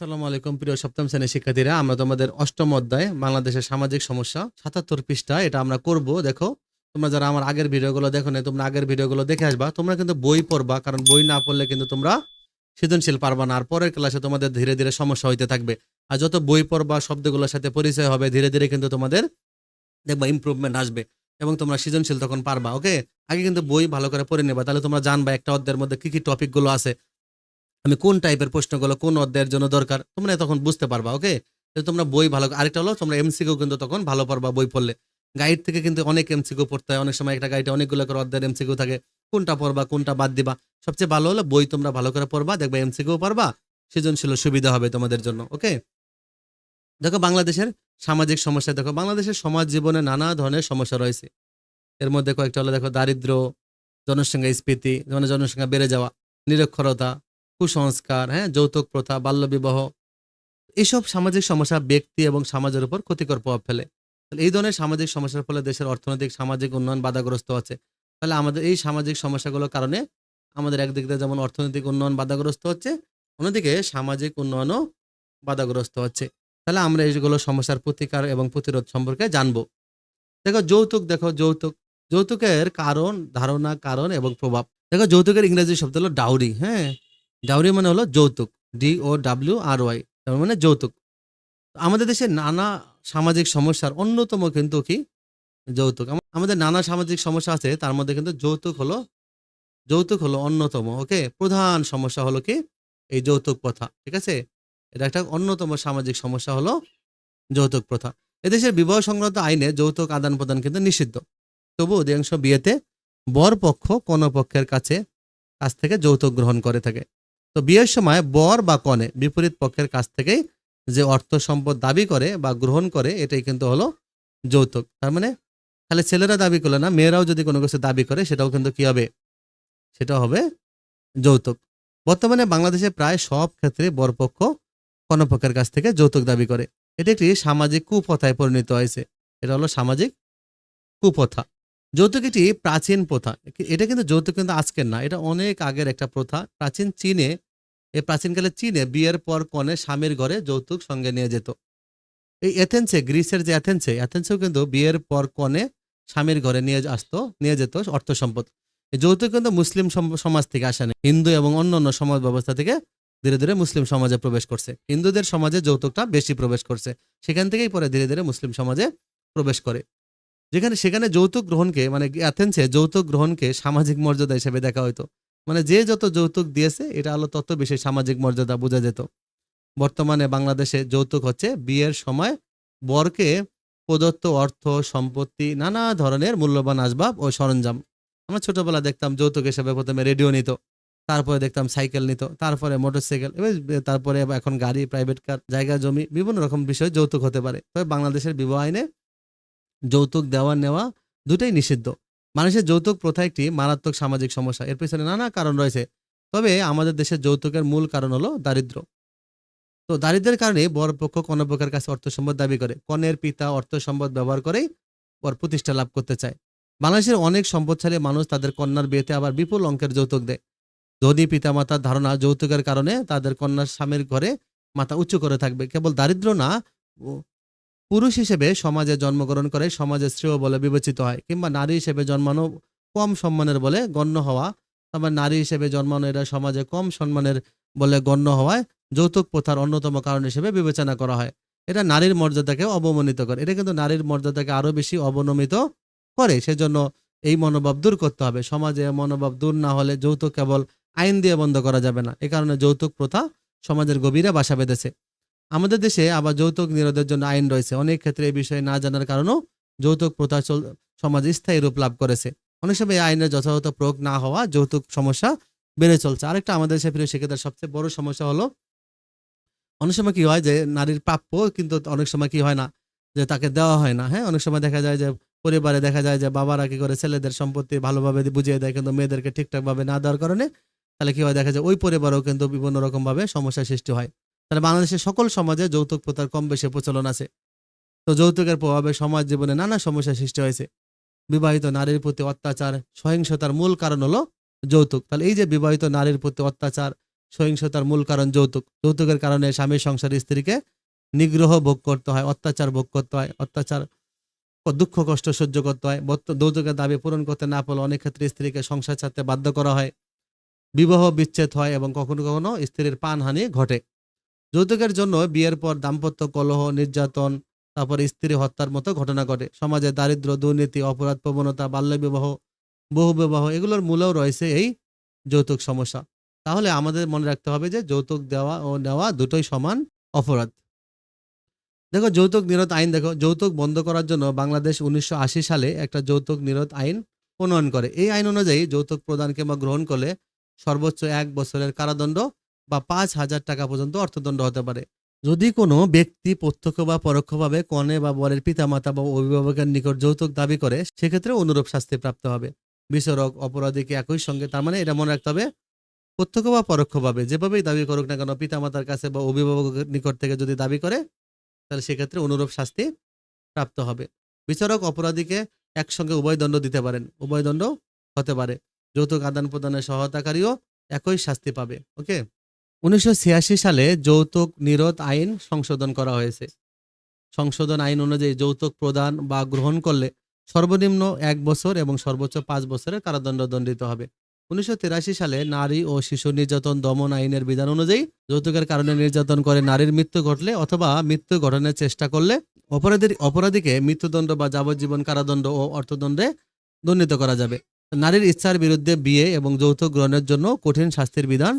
আসসালামু আলাইকুম, প্রিয় সপ্তম শ্রেণির শিক্ষার্থীরা। আমরা তোমাদের অষ্টম অধ্যায়, বাংলাদেশের সামাজিক সমস্যা, সাতাত্তর পৃষ্ঠা, এটা আমরা করব। দেখো, তোমরা যারা আমার আগের ভিডিওগুলো দেখো না তোমরা আগের ভিডিওগুলো দেখে আসবা। তোমরা কিন্তু বই পড়বা, কারণ বই না পড়লে কিন্তু তোমরা সৃজনশীল পারবা না। আর পরের ক্লাসে তোমাদের ধীরে ধীরে সমস্যা হইতে থাকবে। আর যত বই পড়বা, শব্দগুলোর সাথে পরিচয় হবে, ধীরে ধীরে কিন্তু তোমাদের দেখবা ইমপ্রুভমেন্ট আসবে এবং তোমরা সৃজনশীল তখন পারবা, ওকে? আগে কিন্তু বই ভালো করে পড়ে নেবা। তাহলে তোমরা জানবা একটা অধ্যায়ের মধ্যে কি কি টপিকগুলো আছে। আমি কোন টাইপের প্রশ্নগুলো কোন অধ্যায়ের জন্য দরকার? তোমরা তখন বুঝতে পারবা ওকে তোমরা বই ভালো, আরেকটা হলো তোমরা এমসিকিউ কিন্তু তখন ভালো পারবা বই পড়লে। গাইড থেকে কিন্তু অনেক এমসিকিউ পড়তে হয়। অনেক সময় একটা গাইডে অনেকগুলো করে অধ্যায়ের এমসিকিউ থাকে। কোনটা পড়বা, কোনটা বাদ দিবা? সবচেয়ে ভালো হলো বই তোমরা ভালো করে পড়বা, দেখবে এমসিকিউ পারবা সৃজনশীল সুবিধা হবে তোমাদের জন্য ওকে দেখো বাংলাদেশের সামাজিক সমস্যা, দেখো বাংলাদেশের সমাজ জীবনে নানা ধরনের সমস্যা রয়েছে। এর মধ্যে কয়েকটা হলো দেখো দারিদ্র জনসংখ্যা স্ফীতি মানে জনসংখ্যা বেড়ে যাওয়া, নিরক্ষরতা কুসংস্কার হ্যাঁ যৌতুক প্রথা, বাল্যবিবাহ এইসব সামাজিক সমস্যা ব্যক্তি এবং সমাজের উপর ক্ষতিকর প্রভাব ফেলে। তাহলে এই ধরনের সামাজিক সমস্যার ফলে দেশের অর্থনৈতিক, সামাজিক উন্নয়ন বাধাগ্রস্ত আছে। তাহলে আমাদের এই সামাজিক সমস্যাগুলোর কারণে আমাদের একদিক দিয়ে যেমন অর্থনৈতিক উন্নয়ন বাধাগ্রস্ত হচ্ছে, অন্যদিকে সামাজিক উন্নয়নও বাধাগ্রস্ত হচ্ছে। তাহলে আমরা এইগুলো সমস্যার প্রতিকার এবং প্রতিরোধ সম্পর্কে জানব। দেখো, যৌতুক দেখো, যৌতুক। যৌতুকের কারণ, ধারণা, কারণ এবং প্রভাব। দেখো, যৌতুকের ইংরেজি শব্দ হলো ডাউরি হ্যাঁ? ডাউরি মানে হলো যৌতুক D O W R Y তার মানে যৌতুক। আমাদের দেশে নানা সামাজিক সমস্যার অন্যতম কিন্তু কি? যৌতুক। আমাদের নানা সামাজিক সমস্যা আছে, তার মধ্যে কিন্তু যৌতুক হলো যৌতুক হলো অন্যতম, ওকে? প্রধান সমস্যা হলো কি? এই যৌতুক প্রথা, ঠিক আছে? এটা একটা অন্যতম সামাজিক সমস্যা হলো যৌতুক প্রথা। এদেশের বিবাহ সংক্রান্ত আইনে যৌতুক আদান প্রদান কিন্তু নিষিদ্ধ। তবু অধিকাংশ বিয়েতে বর পক্ষ কোন পক্ষের কাছে, কাছ থেকে যৌতুক গ্রহণ করে থাকে। তো বিয়ের সময় বর বা কনে বিপরীত পক্ষের কাছ থেকেই যে অর্থ সম্পদ দাবি করে বা গ্রহণ করে, এটাই কিন্তু হলো যৌতুক। তার মানে খালি ছেলেরা দাবি করলে না, মেয়েরাও যদি কোনো কিছু দাবি করে, সেটাও কিন্তু কি হবে? সেটা হবে যৌতুক। বর্তমানে বাংলাদেশে প্রায় সব ক্ষেত্রে বরপক্ষ কনপক্ষের কাছ থেকে যৌতুক দাবি করে। এটি একটি সামাজিক কুপ্রথায় পরিণত হয়েছে। এটা হলো সামাজিক কুপ্রথা যৌতুক একটি প্রাচীন প্রথা। এটা কিন্তু যৌতুক কিন্তু আজকের না, এটা অনেক আগের একটা প্রথা। প্রাচীন চীনে, এই প্রাচীনকালে চীনে বিয়ের পর কনে স্বামীর ঘরে যৌতুক সঙ্গে নিয়ে যেত। এই এথেন্সে গ্রিসের যে এথেন্সে এথেন্সেও কিন্তু বিয়ের পর কনে স্বামীর ঘরে নিয়ে আসতো, নিয়ে যেত অর্থ সম্পদ। যৌতুক কিন্তু মুসলিম সম- সমাজ থেকে আসে না। হিন্দু এবং অন্যান্য সমাজ ব্যবস্থা থেকে ধীরে ধীরে মুসলিম সমাজে প্রবেশ করছে। হিন্দুদের সমাজে যৌতুকটা বেশি প্রবেশ করছে। সেখান থেকেই পরে ধীরে ধীরে মুসলিম সমাজে প্রবেশ করে। যেখানে, সেখানে যৌতুক গ্রহণকে মানে অ্যাথেন্সে যৌতুক গ্রহণকে সামাজিক মর্যাদা হিসেবে দেখা হতো মানে যে যত যৌতুক দিয়েছে, এটা হলো তত বেশি সামাজিক মর্যাদা বোঝা যেত। বর্তমানে বাংলাদেশে যৌতুক হচ্ছে বিয়ের সময় বরকে প্রদত্ত অর্থ, সম্পত্তি, নানা ধরনের মূল্যবান আসবাব ও সরঞ্জাম। আমরা ছোটবেলা দেখতাম যৌতুক হিসেবে প্রথমে রেডিও নিত, তারপরে দেখতাম সাইকেল নিত, তারপরে মোটরসাইকেল, এবার তারপরে এখন গাড়ি প্রাইভেট কার জায়গা, জমি, বিভিন্ন রকম বিষয় যৌতুক হতে পারে। তবে বাংলাদেশের বিবাহ আইনে যৌতুক দেওয়া নেওয়া দুটাই নিষিদ্ধ। মানুষের যৌতুক প্রথা একটি মারাত্মক সামাজিক সমস্যা। এর পেছনে নানা কারণ রয়েছে। তবে আমাদের দেশের যৌতুকের মূল কারণ হলো দারিদ্র। তো দারিদ্রের কারণে বরপক্ষ কনপক্ষের কাছে অর্থ সম্পদ দাবি করে। কনের পিতা অর্থ সম্পদ ব্যবহার করেই বর প্রতিষ্ঠা লাভ করতে চায়। বাংলাদেশের অনেক সম্পদশালী মানুষ তাদের কন্যার বিয়েতে আবার বিপুল অঙ্কের যৌতুক দেয়। ধনী পিতামাতার ধারণা যৌতুকের কারণে তাদের কন্যার স্বামীর ঘরে মাথা উঁচু করে থাকবে। কেবল দারিদ্র না পুরুষ হিসেবে সমাজে জন্মগ্রহণ করে, সমাজে শ্রেয় বলে বিবেচিত হয়, কিংবা নারী হিসেবে জন্মানো কম সম্মানের বলে গণ্য হওয়া, আবার নারী হিসেবে জন্মানো এরা সমাজে কম সম্মানের বলে গণ্য হওয়ায় যৌতুক প্রথার অন্যতম কারণ হিসেবে বিবেচনা করা হয়। এটা নারীর মর্যাদাকে অবমানিত করে। এটা কিন্তু নারীর মর্যাদাকে আরও বেশি অবনমিত করে, সেজন্য এই মনোভাব দূর করতে হবে। সমাজে মনোভাব দূর না হলে যৌতুক কেবল আইন দিয়ে বন্ধ করা যাবে না। এ কারণে যৌতুক প্রথা সমাজের গভীরে বাসা বেঁধেছে। আমাদের দেশে আবার যৌতুক নিরোধের জন্য আইন রয়েছে। অনেক ক্ষেত্রে এই বিষয়ে না জানার কারণেও যৌতুক প্রথা সমাজে স্থায়ী রূপ লাভ করেছে। অনেক সময় এই আইনের যথাযথ প্রয়োগ না হওয়া যৌতুক সমস্যা বেড়ে চলছে। আরেকটা আমাদের দেশে প্রিয় শিক্ষিতার সবচেয়ে বড় সমস্যা হলো, অনেক সময় কি হয় যে নারীর প্রাপ্য কিন্তু অনেক সময় কি হয় না, যে তাকে দেওয়া হয় না। হ্যাঁ অনেক সময় দেখা যায় যে পরিবারে দেখা যায় যে বাবারা কি করে ছেলেদের সম্পত্তি ভালোভাবে বুঝিয়ে দেয় কিন্তু মেয়েদেরকে ঠিকঠাকভাবে না দেওয়ার কারণে, তাহলে কি হয় দেখা যায় ওই পরিবারেও কিন্তু বিভিন্ন রকম ভাবে সমস্যার সৃষ্টি হয়। তাহলে বাংলাদেশের সকল সমাজে যৌতুক প্রথার কম বেশি প্রচলন আছে। তো যৌতুকের প্রভাবে সমাজ জীবনে নানা সমস্যার সৃষ্টি হয়েছে। বিবাহিত নারীর প্রতি অত্যাচার, সহিংসতার মূল কারণ হলো যৌতুক। তাহলে এই যে বিবাহিত নারীর প্রতি অত্যাচার, সহিংসতার মূল কারণ যৌতুক। যৌতুকের কারণে স্বামী সংসার স্ত্রীকে নিগ্রহ ভোগ করতে হয়, অত্যাচার ভোগ করতে হয়, অত্যাচার, দুঃখ কষ্ট সহ্য করতে হয় যৌতুকের দাবি পূরণ করতে না পারলে অনেক ক্ষেত্রে স্ত্রীকে সংসার ছাড়তে বাধ্য করা হয়। বিবাহ বিচ্ছেদ হয় এবং কখনো কখনো স্ত্রীর প্রাণহানি ঘটে। যৌতুকের জন্য বিয়ের পর দাম্পত্য কলহ, নির্যাতন, তারপর স্ত্রী হত্যার মতো ঘটনা ঘটে। সমাজে দারিদ্র, দুর্নীতি, অপরাধ, প্রবণতা, বাল্যবিবাহ, বহুবিবাহ এগুলোর মূলেও রয়েছে এই যৌতুক সমস্যা। তাহলে আমাদের মনে রাখতে হবে যে যৌতুক দেওয়া ও নেওয়া দুটোই সমান অপরাধ। দেখো, যৌতুক নিরোধ আইন দেখো, যৌতুক বন্ধ করার জন্য বাংলাদেশ উনিশশো আশি সালে একটা যৌতুক নিরোধ আইন প্রণয়ন করে। এই আইন অনুযায়ী যৌতুক প্রদান কিংবা গ্রহণ করলে সর্বোচ্চ এক বছরের কারাদণ্ড বা পাঁচ হাজার টাকা পর্যন্ত অর্থদণ্ড হতে পারে। যদি কোনো ব্যক্তি প্রত্যক্ষ বা পরোক্ষভাবে কনে বা বরের পিতামাতা বা অভিভাবকের নিকট যৌতুক দাবি করে, সেক্ষেত্রে অনুরূপ শাস্তি প্রাপ্ত হবে। বিচারক অপরাধীকে একই সঙ্গে, তার মানে এটা মনে রাখতে হবে, প্রত্যক্ষ বা পরোক্ষভাবে যেভাবেই দাবি করুক না কেন, পিতামাতার কাছে বা অভিভাবকের নিকট থেকে যদি দাবি করে, তাহলে সেক্ষেত্রে অনুরূপ শাস্তি প্রাপ্ত হবে। বিচারক অপরাধীকে একসঙ্গে উভয় দণ্ড দিতে পারেন। উভয় দণ্ড হতে পারে। যৌতুক আদান প্রদানের সহায়তাকারীও একই শাস্তি পাবে। ওকে? উনিশশো ছিয়াশি সালে যৌতুক নিরোধ আইন সংশোধন করা হয়েছে। সংশোধন আইন অনুযায়ী যৌতুক প্রদান বা গ্রহণ করলে সর্বনিম্ন এক বছর এবং সর্বোচ্চ পাঁচ বছরের কারাদণ্ড দণ্ডিত হবে। উনিশশো সালে নারী ও শিশু নির্যাতন দমন আইনের বিধান অনুযায়ী যৌতুকের কারণে নির্যাতন করে নারীর মৃত্যু ঘটলে অথবা মৃত্যু ঘটনের চেষ্টা করলে অপরাধীর অপরাধীকে মৃত্যুদণ্ড বা যাবজ্জীবন কারাদণ্ড ও অর্থদণ্ডে দণ্ডিত করা যাবে। নারীর ইচ্ছার বিরুদ্ধে বিয়ে এবং যৌতুক গ্রহণের জন্য কঠিন শাস্তির বিধান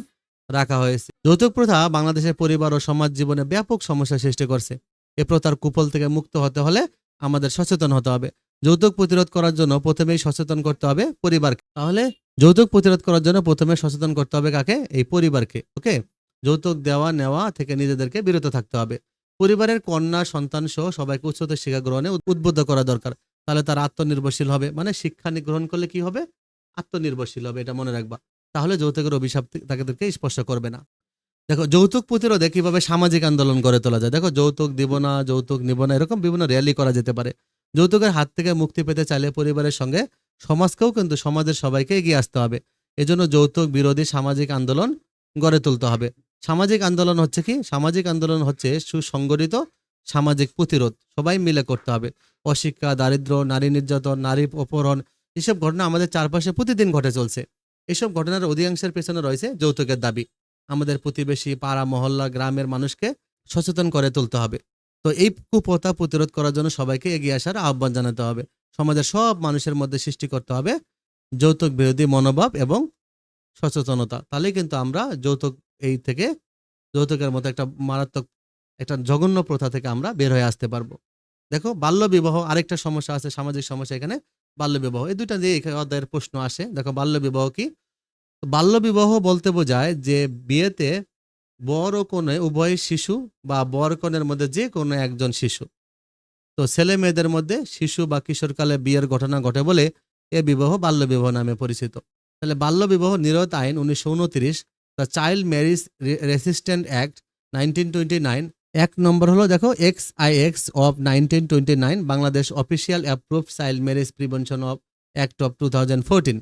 রাখা হয়েছে। যৌতুক প্রথা বাংলাদেশের পরিবার ও সমাজ জীবনে ব্যাপক সমস্যা সৃষ্টি করছে। এ প্রথার কুফল থেকে মুক্ত হতে হলে আমাদের সচেতন হতে হবে। যৌতুক প্রতিরোধ করার জন্য প্রথমেই সচেতন করতে হবে পরিবারকে। তাহলে যৌতুক প্রতিরোধ করার জন্য প্রথমে সচেতন করতে হবে কাকে? এই পরিবারকে, ওকে? যৌতুক দেওয়া, নেওয়া থেকে নিজেদেরকে বিরত থাকতে হবে। পরিবারের কন্যা, সন্তান সহ সবাইকে উচ্চতর শিক্ষা গ্রহণে উদ্বুদ্ধ করা দরকার। তাহলে তারা আত্মনির্ভরশীল হবে। মানে শিক্ষা গ্রহণ করলে কি হবে? আত্মনির্ভরশীল হবে, এটা মনে রাখবা। তাহলে যৌতুকের অভিশাপ তাদেরকে স্পর্শ করবে না। দেখো, যৌতুক প্রতিরোধে কীভাবে সামাজিক আন্দোলন গড়ে তোলা যায়? দেখো, যৌতুক দিব না, যৌতুক নিব না, এরকম বিভিন্ন র্যালি করা যেতে পারে। যৌতুকের হাত থেকে মুক্তি পেতে চাইলে পরিবারের সঙ্গে সমাজকেও কিন্তু সমাজের সবাইকে এগিয়ে আসতে হবে। এজন্য যৌতুক বিরোধী সামাজিক আন্দোলন গড়ে তুলতে হবে। সামাজিক আন্দোলন হচ্ছে কি? সামাজিক আন্দোলন হচ্ছে সুসংগঠিত সামাজিক প্রতিরোধ। সবাই মিলে করতে হবে। অশিক্ষা দারিদ্র্য নারী নির্যাতন, নারী অপহরণ, এসব ঘটনা আমাদের চারপাশে প্রতিদিন ঘটে চলছে। এসব ঘটনার অধিকাংশের পেছনে রয়েছে যৌতুকের দাবি। আমাদের প্রতিবেশী, পাড়া, মহল্লা, গ্রামের মানুষকে সচেতন করে তুলতে হবে। তো এই কুপ্রথা প্রতিরোধ করার জন্য সবাইকে এগিয়ে আসার আহ্বান জানাতে হবে। সমাজের সব মানুষের মধ্যে সৃষ্টি করতে হবে যৌতুক বিরোধী মনোভাব এবং সচেতনতা। তাহলে কিন্তু আমরা যৌতুক এই থেকে, যৌতুকের মতো একটা মারাত্মক, একটা জঘন্য প্রথা থেকে আমরা বের হয়ে আসতে পারব। দেখো বাল্য বিবাহ আরেকটা সমস্যা আছে, সামাজিক সমস্যা এখানে। বাল্য বিবাহ এই দুইটা দিয়ে অধ্যায়ের প্রশ্ন আসে। দেখো বাল্য বিবাহ কি? বাল্য বিবাহ বলতে বোঝায় যে বিয়েতে বর ও কনে উভয় শিশু বা বর কনের মধ্যে যে কোনো একজন শিশু। তো ছেলে মেয়েদের মধ্যে শিশু বা কিশোরকালে বিয়ের ঘটনা ঘটে বলে এ বিবাহ বাল্য বিবাহ নামে পরিচিত। তাহলে বাল্য বিবাহ নিরোধ আইন উনিশশো উনত্রিশ, the child marriage resistant act nineteen twenty nine এক নম্বর হলো দেখো X I X of nineteen twenty nine Bangladesh official approve child marriage prevention of act of two thousand fourteen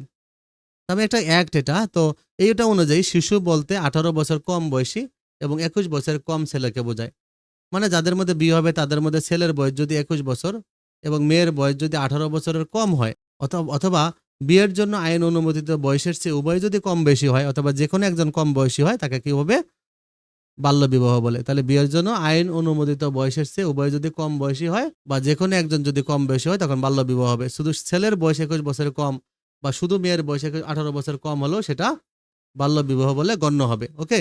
তবে একটা অ্যাক্ট এটা, তো এইটা অনুযায়ী শিশু বলতে আঠারো বছর কম বয়সী এবং একুশ বছরের কম ছেলেকে বোঝায়। মানে যাদের মধ্যে বিয়ে হবে তাদের মধ্যে ছেলের বয়স যদি একুশ বছর এবং মেয়ের বয়স যদি আঠারো বছরের কম হয় অথবা অথবা বিয়ের জন্য আইন অনুমোদিত বয়সের চেয়ে উভয় যদি কম বেশি হয়, অথবা যে কোনো একজন কম বয়সী হয়, তাকে কি হবে বাল্য বিবাহ বলে। তাহলে বিয়ের জন্য আইন অনুমোদিত বয়সের চেয়ে উভয় যদি কম বয়সী হয় বা যে কোনো একজন যদি কম বয়সী হয় তখন বাল্য বিবাহ হবে। শুধু ছেলের বয়স একুশ বছরের কম বা শুধু মেয়ের বয়স একুশ, আঠারো বছর কম হলেও সেটা বাল্যবিবাহ বলে গণ্য হবে। ওকে?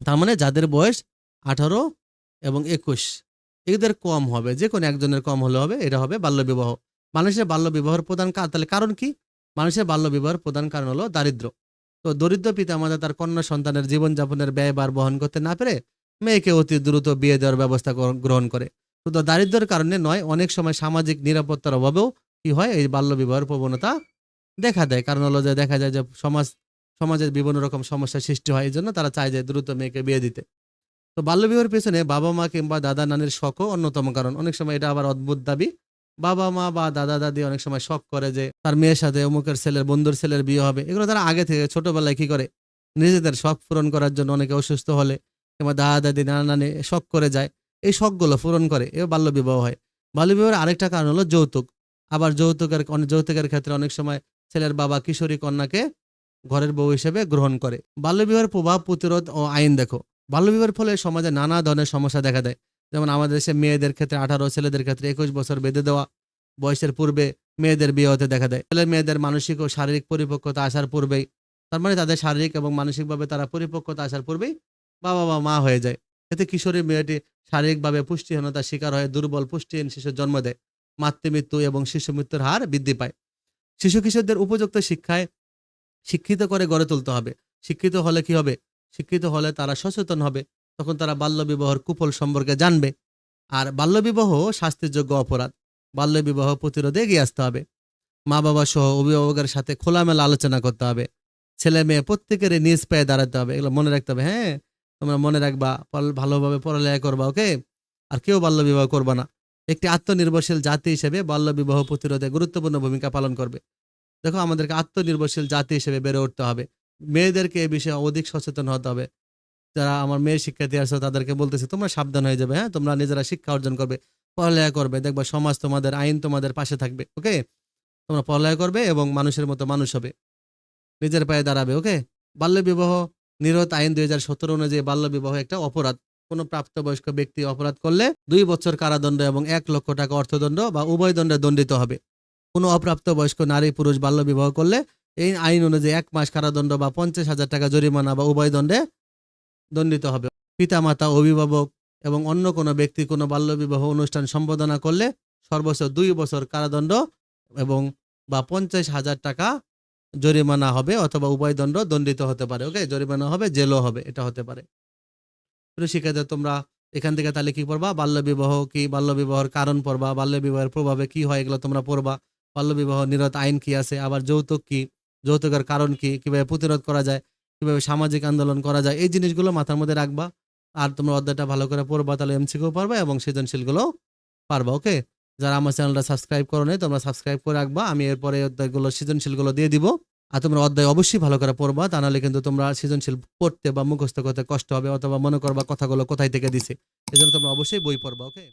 তার মানে যাদের বয়স আঠারো এবং একুশ, এদের কম হবে। যে কোনো একজনের কম হলে হবে, এটা হবে বাল্যবিবাহ মানুষের বাল্য বিবাহের প্রধান তাহলে কারণ কি? মানুষের বাল্য বিবাহের প্রধান কারণ হলো দারিদ্র। তো দরিদ্র পিতা মাতা তার কন্যা সন্তানের জীবনযাপনের ব্যয়ভার বহন করতে না পেরে মেয়েকে অতি দ্রুত বিয়ে দেওয়ার ব্যবস্থা গ্রহণ- করে। শুধু দারিদ্রের কারণে নয়, অনেক সময় সামাজিক নিরাপত্তার অভাবেও কি হয়, এই বাল্য বিবাহের প্রবণতা দেখা দেয়। কারণ হলো যে দেখা যায় যে সমাজ সমাজের বিভিন্ন রকম সমস্যার সৃষ্টি হয় এই জন্য তারা চায় যে দ্রুত মেয়েকে বিয়ে দিতে। তো বাল্যবিবাহের পেছনে বাবা মা কিংবা দাদা নানির শখও অন্যতম কারণ। অনেক সময় এটা আবার অদ্ভুত দাবি। বাবা মা বা দাদা দাদি অনেক সময় শখ করে যে তার মেয়ের সাথে অমুকের ছেলের বন্ধুর ছেলের বিয়ে হবে। এগুলো তারা আগে থেকে ছোটবেলায় কি করে? নিজেদের শখ পূরণ করার জন্য অনেকে অসুস্থ হলে কিংবা দাদা দাদি নানা নানি শখ করে যায়, এই শখগুলো পূরণ করে। এ বাল্য বিবাহ হয়। বাল্য বিবাহের আরেকটা কারণ হলো যৌতুক। আবার যৌতুকের যৌতুকের ক্ষেত্রে অনেক সময় ছেলের বাবা কিশোরী কন্যাকে ঘরের বউ হিসেবে গ্রহণ করে। বাল্যবিবাহের প্রভাব প্রতিরোধ ও আইন দেখো। বাল্যবিবাহের ফলে সমাজে নানা ধরনের সমস্যা দেখা দেয়। যেমন আমাদের দেশে মেয়েদের ক্ষেত্রে আঠারো, ছেলেদের ক্ষেত্রে একুশ বছর বেঁধে দেওয়া বয়সের পূর্বে মেয়েদের বিয়ে হতে দেখা দেয়। ছেলে মেয়েদের মানসিক ও শারীরিক পরিপক্কতা আসার পূর্বেই, তার মানে তাদের শারীরিক এবং মানসিকভাবে তারা পরিপক্কতা আসার পূর্বেই বাবা বা মা হয়ে যায়। এতে কিশোরী মেয়েটি শারীরিকভাবে পুষ্টিহীনতার শিকার হয়ে দুর্বল, পুষ্টিহীন শিশুর জন্ম দেয়। মাতৃমৃত্যু এবং শিশু মৃত্যুর হার বৃদ্ধি পায়। শিশু কিশোরদের উপযুক্ত শিক্ষায় শিক্ষিত করে গড়ে তুলতে হবে। শিক্ষিত হলে কি হবে? শিক্ষিত হলে তারা সচেতন হবে। তখন তারা বাল্যবিবাহর কুফল সম্পর্কে জানবে। আর বাল্যবিবাহ শাস্তিযোগ্য অপরাধ। বাল্যবিবাহ প্রতিরোধে এগিয়ে আসতে হবে। মা বাবা সহ অভিভাবকের সাথে খোলামেলা আলোচনা করতে হবে। ছেলে মেয়ে প্রত্যেকেরই নিজ পায়ে দাঁড়াতে হবে। এগুলো মনে রাখতে হবে হ্যাঁ? তোমরা মনে রাখবা ভালোভাবে পড়ালেখা করবা, ওকে? আর কেউ বাল্যবিবাহ করবা না। একটি আত্মনির্ভরশীল জাতি হিসেবে বাল্যবিবাহ প্রতিরোধে গুরুত্বপূর্ণ ভূমিকা পালন করবে। দেখো, আমাদেরকে আত্মনির্ভরশীল জাতি হিসেবে বেড়ে উঠতে হবে। মেয়েদেরকে এ বিষয়ে অধিক সচেতন হতে হবে। যারা আমার মেয়ে শিক্ষার্থী আছে তাদেরকে বলতেছি, তোমরা সাবধান হয়ে যাবে হ্যাঁ? তোমরা নিজেরা শিক্ষা অর্জন করবে, পড়ালেখা করবে, দেখবা সমাজ তোমাদের, আইন তোমাদের পাশে থাকবে, ওকে? তোমরা পড়ালেখা করবে এবং মানুষের মতো মানুষ হবে, নিজের পায়ে দাঁড়াবে, ওকে? বাল্যবিবাহ, নিরোধ আইন দুই হাজার সতেরো অনুযায়ী বাল্যবিবাহ একটা অপরাধ। কোনো প্রাপ্তবয়স্ক ব্যক্তি অপরাধ করলে দুই বছর কারাদণ্ড এবং এক লক্ষ টাকা অর্থদণ্ড বা উভয় দণ্ডে দণ্ডিত হবে। কোনো অপ্রাপ্তবয়স্ক নারী, পুরুষ বাল্যবিবাহ করলে এই আইন অনুযায়ী এক মাস কারাদণ্ড বা পঞ্চাশ হাজার টাকা জরিমানা বা উভয় দণ্ডে দণ্ডিত হবে। পিতামাতা, অভিভাবক এবং অন্য কোনো ব্যক্তি কোনো বাল্যবিবাহ অনুষ্ঠান সম্পাদনা করলে সর্বোচ্চ দুই বছর কারাদণ্ড এবং বা পঞ্চাশ হাজার টাকা জরিমানা হবে অথবা উভয় দণ্ড দণ্ডিত হতে পারে, ওকে? জরিমানা হবে, জেলও হবে, এটা হতে পারে। শিক্ষার্থী, তোমরা এখান থেকে তাহলে কি পড়বা? বাল্যবিবাহ কি? বাল্যবিবাহের কারণ পড়বা? বাল্যবিবাহের প্রভাবে কি হয়? এগুলো তোমরা পড়বা। বাল্যবিবাহ নিরত আইন কি আছে? আবার যৌতুক কি? যৌতুকের কারণ কি? কীভাবে প্রতিরোধ করা যায়? কীভাবে সামাজিক আন্দোলন করা যায়, এই জিনিসগুলো মাথার মধ্যে রাখবা। আর তোমরা অধ্যায়টা ভালো করে পড়বা তাহলে এমসিকিউ পারবা এবং সৃজনশীলগুলো পারবা, ওকে? যারা আমার চ্যানেলটা সাবস্ক্রাইব করো নেই, তোমরা সাবস্ক্রাইব করে রাখবা। আমি এরপরে অধ্যায়গুলো, সৃজনশীলগুলো দিয়ে দিব। আর তোমরা অধ্যায় অবশ্যই ভালো করে পড়বা, তা নাহলে কিন্তু তোমরা সৃজনশীল পড়তে বা মুখস্থ করতে কষ্ট হবে, অথবা মনে করবা কথাগুলো কোথায় থেকে দিছে, এজন্য তোমরা অবশ্যই বই পড়বা, ওকে?